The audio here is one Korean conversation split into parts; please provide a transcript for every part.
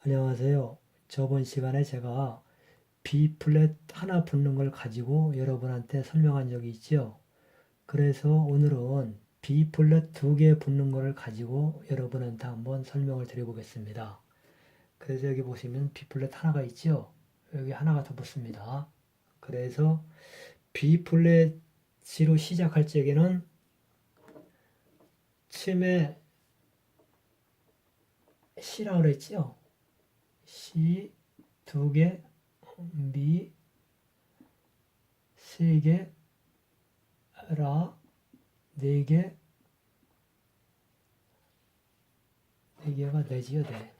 안녕하세요. 저번 시간에 제가 B 플랫 하나 붙는 걸 가지고 여러분한테 설명한 적이 있죠. 그래서 오늘은 B 플랫 두 개 붙는 거를 가지고 여러분한테 한번 설명을 드려보겠습니다. 그래서 여기 보시면 B 플랫 하나가 있죠. 여기 하나가 더 붙습니다. 그래서 B 플랫으로 시작할 적에는 처음에 C라고 그랬죠. C 두 개, 미 세 개, 라 네 개, 네 개가 되지요, 네.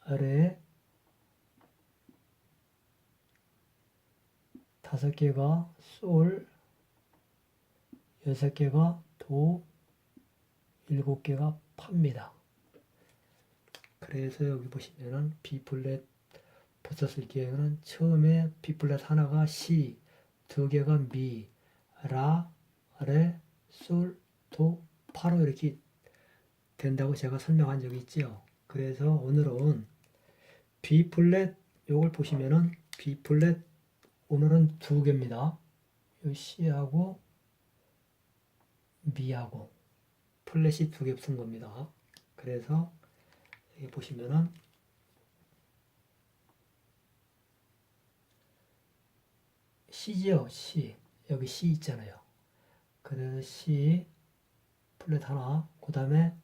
아래 다섯 개가 솔, 여섯 개가 도, 일곱 개가 파입니다. 그래서 여기 보시면은 B 플랫 붙었을 경우는 처음에 B 플랫 하나가 C, 두 개가 미, 라, 레, 솔, 도, 파로 이렇게 된다고 제가 설명한 적이 있죠. 그래서 오늘은 B 플랫 요걸 보시면은 B 플랫 오늘은 두 개입니다. 요 C하고 미하고 플랫이 두 개 붙은 겁니다. 그래서 여기 보시면은 C지요, C. 여기 C 있잖아요. 그래서 C 플랫 하나, 그 다음에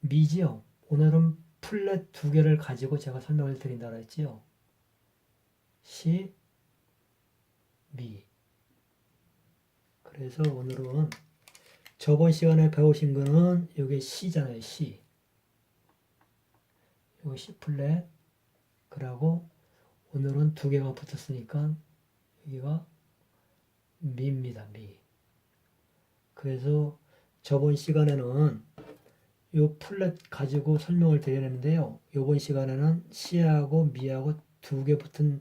미지요. 오늘은 플랫 두 개를 가지고 제가 설명을 드린다 그랬지요. C, 미. 그래서 오늘은 저번 시간에 배우신 거는 여기 C잖아요, C. 요거 C 플랫. 그러고 오늘은 두 개가 붙었으니까 여기가 미입니다, 미. 그래서 저번 시간에는 요 플랫 가지고 설명을 드렸는데요. 요번 시간에는 C하고 미하고 두 개 붙은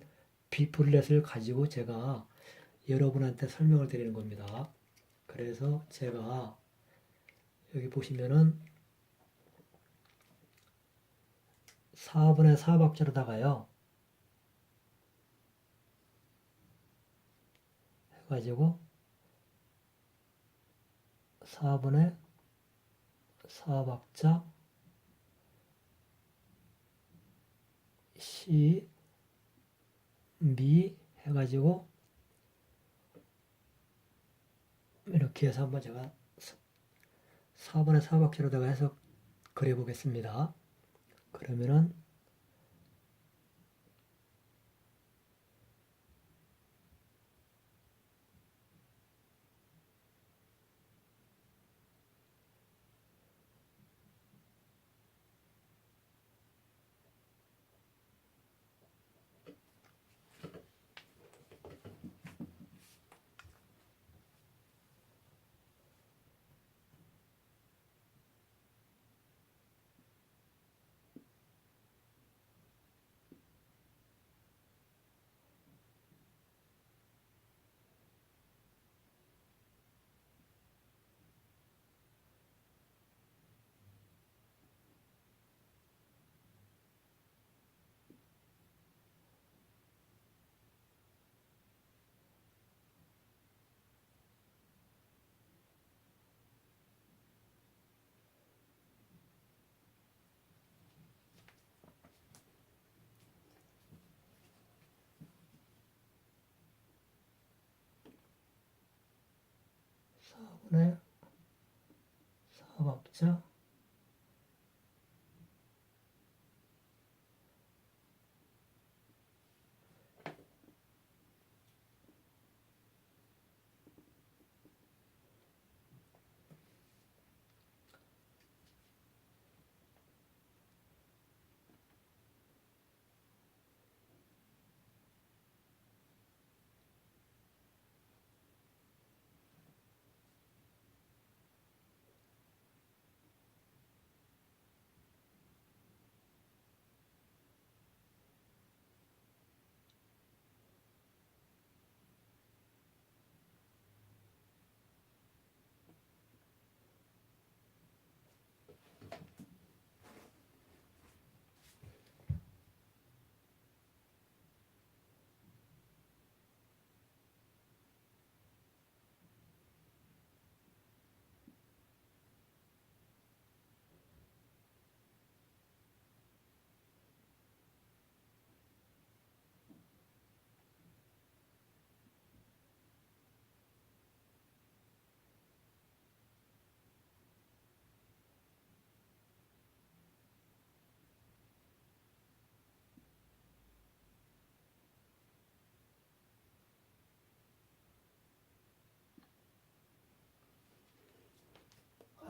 B 플랫을 가지고 제가 여러분한테 설명을 드리는 겁니다. 그래서 제가 여기 보시면은 4분의 4박자로다가요. 해가지고 4분의 4박자 시, 미 해가지고 이렇게 해서 한번 제가 4분의 4박자로다가 해서 그려보겠습니다. 그러면은 네. 4박자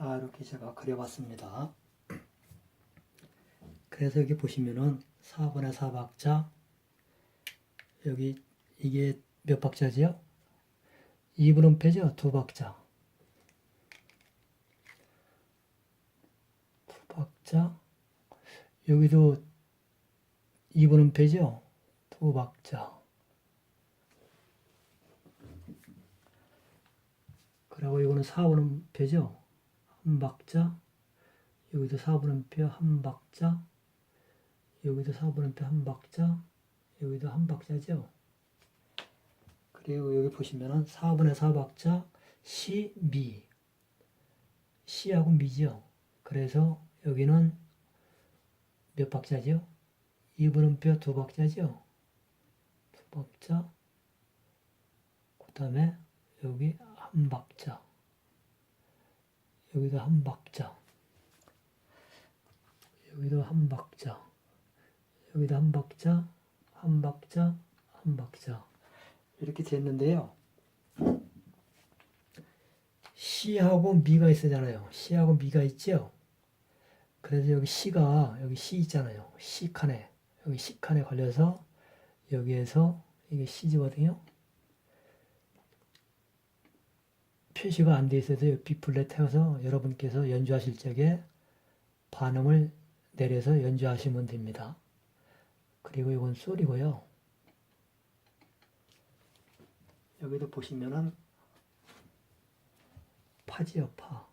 자, 이렇게 제가 그려봤습니다. 그래서 여기 보시면은 4분의 4박자, 여기 이게 몇 박자지요? 2분음표죠? 두 박자. 두 박자. 여기도 2분음표죠? 두 박자. 그리고 이거는 4분음표죠? 한 박자. 여기도 4분음표 한 박자. 여기도 4분음표 한 박자. 여기도 한 박자죠? 그리고 여기 보시면은 4분의 4박자 시, 미. 시하고 미죠. 그래서 여기는 몇 박자죠? 2분음표 두 박자죠? 두 박자. 그 다음에 여기 한 박자. 여기도 한 박자. 여기도 한 박자. 여기도 한 박자, 한 박자, 한 박자. 이렇게 됐는데요. 시하고 미가 있으잖아요. 시하고 미가 있죠? 그래서 여기 시가, 여기 시 있잖아요. 시 칸에. 여기 시 칸에 걸려서 여기에서 이게 시지거든요. 표시가 안 돼 있어서 B 플랫 태워서 여러분께서 연주하실 적에 반음을 내려서 연주하시면 됩니다. 그리고 이건 솔이고요. 여기도 보시면은 파지요, 파.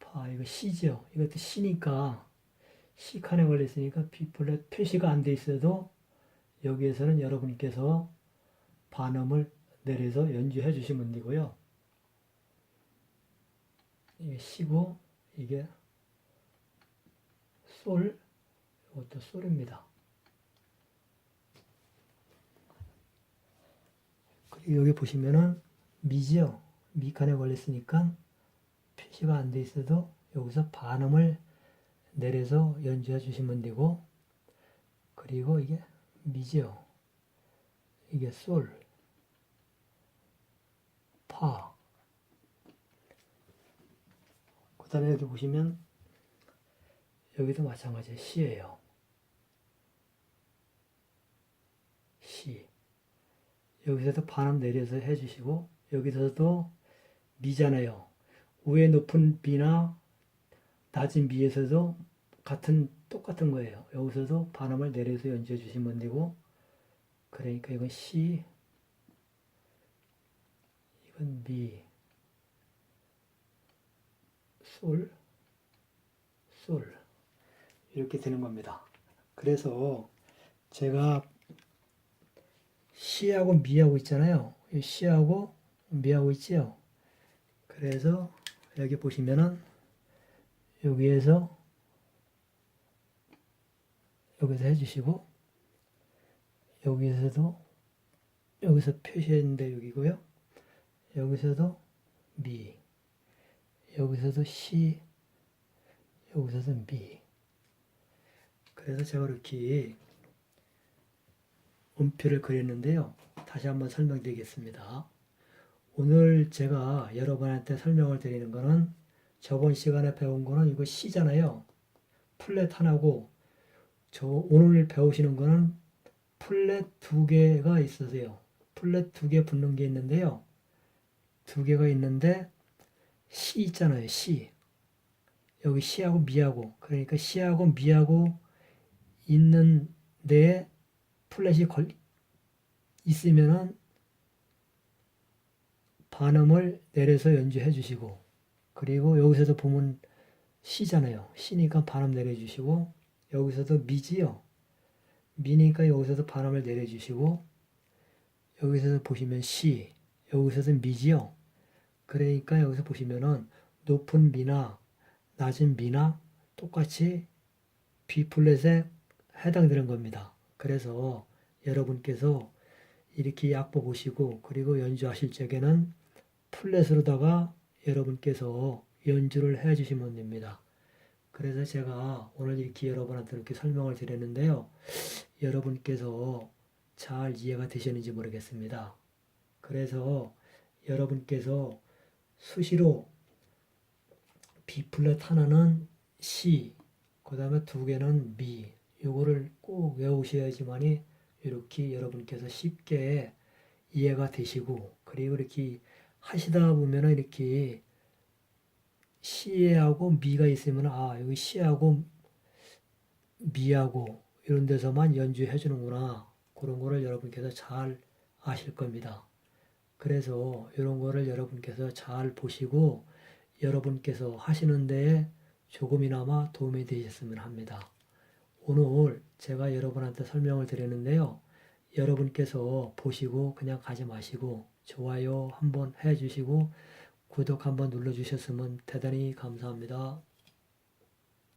파, 이거 시죠. 이것도 시니까 C 칸에 걸려 있으니까 B 플랫 표시가 안 돼 있어도 여기에서는 여러분께서 반음을 내려서 연주해 주시면 되고요. 이게 시고 이게 솔 이것도 솔입니다. 그리고 여기 보시면은 미지요. 미칸에 걸렸으니까 표시가 안 돼 있어도 여기서 반음을 내려서 연주해 주시면 되고 그리고 이게 미지요. 이게 솔, 파. 그 다음에 여기 보시면 여기도 마찬가지 시예요. 시. 여기서도 반음 내려서 해주시고 여기서도 미잖아요. 위에 높은 비나 낮은 비에서도 같은 똑같은 거예요. 여기서도 반음을 내려서 연주해 주시면 되고 그러니까 이건 시 이건 미 솔, 솔 이렇게 되는 겁니다. 그래서 제가 시하고 미하고 있잖아요. 이 시하고 미하고 있지요. 그래서 여기 보시면은 여기에서 여기서 해주시고 여기서도 여기서 표시했는데 여기고요. 여기서도 미 여기서도 시 여기서도 미 그래서 제가 이렇게 음표를 그렸는데요. 다시 한번 설명드리겠습니다. 오늘 제가 여러분한테 설명을 드리는 거는 저번 시간에 배운 거는 이거 C잖아요. 플랫 하나고 저 오늘 배우시는 거는 플랫 두 개가 있으세요. 플랫 두 개 붙는 게 있는데요. 두 개가 있는데 C 있잖아요. C. 여기 C하고 미하고 그러니까 C하고 미하고 있는 데에 플랫이 걸 있으면은 반음을 내려서 연주해 주시고 그리고 여기서도 보면 시잖아요. 시니까 반음 내려 주시고 여기서도 미지요. 미니까 여기서도 반음을 내려 주시고 여기서도 보시면 시 여기서도 미지요. 그러니까 여기서 보시면은 높은 미나 낮은 미나 똑같이 B 플랫에 해당되는 겁니다. 그래서 여러분께서 이렇게 약보 보시고 그리고 연주하실 적에는 플랫으로다가 여러분께서 연주를 해 주시면 됩니다. 그래서 제가 오늘 이렇게 여러분한테 이렇게 설명을 드렸는데요. 여러분께서 잘 이해가 되셨는지 모르겠습니다. 그래서 여러분께서 수시로 B 플랫 하나는 C, 그 다음에 두 개는 미. 요거를 꼭 외우셔야지만이 이렇게 여러분께서 쉽게 이해가 되시고, 그리고 이렇게 하시다 보면은 이렇게 C하고 미가 있으면, 아, 여기 C하고 미하고 이런 데서만 연주해 주는구나. 그런 거를 여러분께서 잘 아실 겁니다. 그래서 이런 거를 여러분께서 잘 보시고 여러분께서 하시는 데에 조금이나마 도움이 되셨으면 합니다. 오늘 제가 여러분한테 설명을 드리는데요. 여러분께서 보시고 그냥 가지 마시고 좋아요 한번 해 주시고 구독 한번 눌러 주셨으면 대단히 감사합니다.